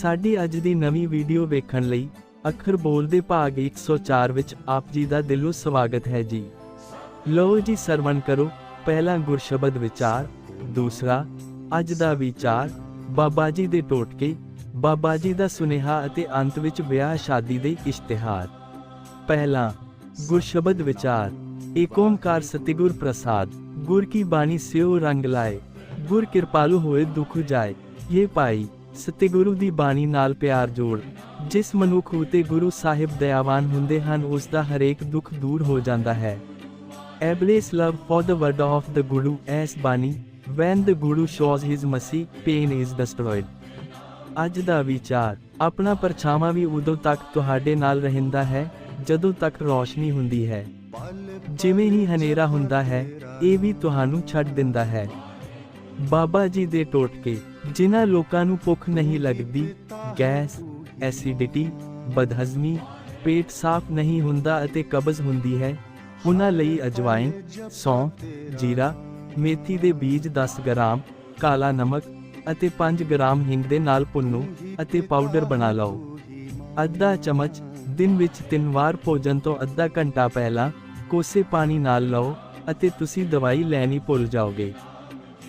ਸਾਡੀ ਅੱਜ ਦੀ ਨਵੀਂ ਵੀਡੀਓ ਵੇਖਣ ਲਈ ਅੱਖਰ ਬੋਲਦੇ ਭਾਗ 104 ਵਿੱਚ ਆਪ ਜੀ ਦਾ ਦਿਲੋਂ ਸਵਾਗਤ ਹੈ ਜੀ। ਲਓ ਜੀ ਸਰਵਣ ਕਰੋ, ਪਹਿਲਾ ਗੁਰਸ਼ਬਦ ਵਿਚਾਰ, ਦੂਸਰਾ, ਅੱਜ ਦਾ ਵਿਚਾਰ, ਬਾਬਾ ਜੀ ਦੇ ਟੋਟਕੇ, ਬਾਬਾ ਜੀ ਦਾ ਸੁਨੇਹਾ ਅਤੇ ਅੰਤ ਵਿੱਚ ਵਿਆਹ ਸ਼ਾਦੀ ਦੇ ਇਸ਼ਤਿਹਾਰ। ਪਹਿਲਾ, ਗੁਰਸ਼ਬਦ ਵਿਚਾਰ ਏਕ ਓਮਕਾਰ ਸਤਿਗੁਰ ਪ੍ਰਸਾਦ, ਗੁਰ ਕੀ ਬਾਣੀ ਸਿਓ ਰੰਗ ਲਾਏ, ਗੁਰ ਕਿਰਪਾਲੂ ਹੋਏ ਦੁਖ ਜਾਏ ਇਹ ਪਾਈ ਸਤਿਗੁਰੂ ਦੀ ਬਾਣੀ ਨਾਲ ਪਿਆਰ ਜੋੜ। ਜਿਸ ਮਨੁੱਖ ਉਤੇ ਗੁਰੂ ਸਾਹਿਬ ਦਇਆਵਾਨ ਹੁੰਦੇ ਹਨ ਉਸ ਦਾ ਹਰੇਕ ਦੁੱਖ ਦੂਰ ਹੋ ਜਾਂਦਾ ਹੈ। Ablaze love for the word of the Guru as Bani, when the Guru shows his mercy, pain is destroyed. ਅੱਜ ਦਾ ਵਿਚਾਰ ਆਪਣਾ ਪਰਛਾਵਾਂ ਵੀ ਉਦੋਂ ਤੱਕ ਤੁਹਾਡੇ ਨਾਲ ਰਹਿੰਦਾ ਹੈ ਜਦੋਂ ਤੱਕ ਰੋਸ਼ਨੀ ਹੁੰਦੀ ਹੈ। ਜਿਵੇਂ ਹੀ ਹਨੇਰਾ ਹੁੰਦਾ ਹੈ ਇਹ ਵੀ ਤੁਹਾਨੂੰ ਛੱਡ ਦਿੰਦਾ ਹੈ। ਬਾਬਾ ਜੀ ਦੇ ਟੋਟਕੇ ਜਿਨ੍ਹਾਂ ਲੋਕਾਂ ਨੂੰ ਭੁੱਖ ਨਹੀਂ ਲੱਗਦੀ, ਗੈਸ, ਐਸਿਡਿਟੀ, ਬਦਹਜ਼ਮੀ, ਪੇਟ ਸਾਫ਼ ਨਹੀਂ ਹੁੰਦਾ ਅਤੇ ਕਬਜ਼ ਹੁੰਦੀ ਹੈ, ਉਹਨਾਂ ਲਈ ਅਜਵਾਇਨ ਸੌਂਫ ਜੀਰਾ, ਮੇਥੀ ਦੇ ਬੀਜ 10 ਗ੍ਰਾਮ, ਕਾਲਾ ਨਮਕ ਅਤੇ 5 ਗ੍ਰਾਮ ਹਿੰਗ ਦੇ ਨਾਲ ਭੁੰਨੋ ਅਤੇ ਪਾਊਡਰ ਬਣਾ ਲਓ। ਅੱਧਾ ਚਮਚ ਦਿਨ ਵਿੱਚ ਤਿੰਨ ਵਾਰ ਭੋਜਨ ਤੋਂ ਅੱਧਾ ਘੰਟਾ ਪਹਿਲਾਂ ਕੋਸੇ ਪਾਣੀ ਨਾਲ ਲਓ ਅਤੇ ਤੁਸੀਂ ਦਵਾਈ ਲੈਣੀ ਭੁੱਲ ਜਾਓਗੇ।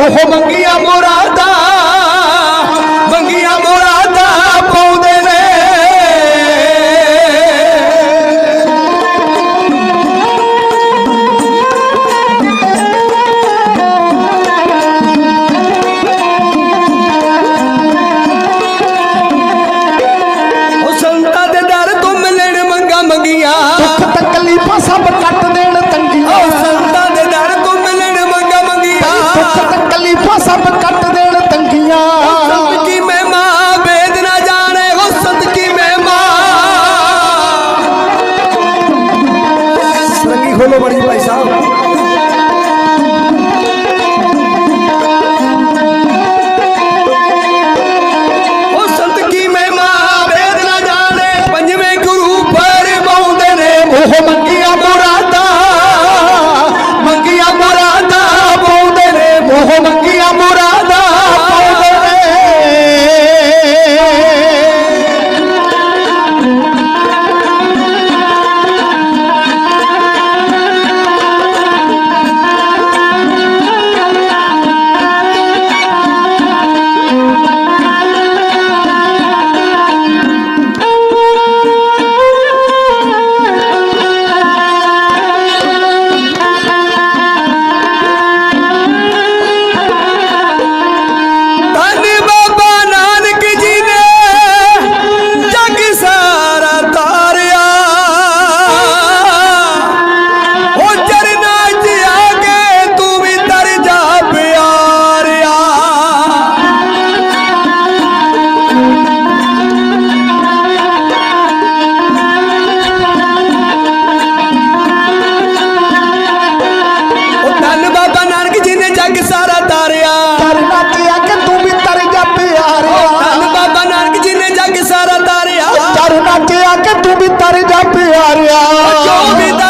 রুহ ভাঙ্গিয়া মোরা। ਕੇ ਤੂੰ ਵੀ ਤਰ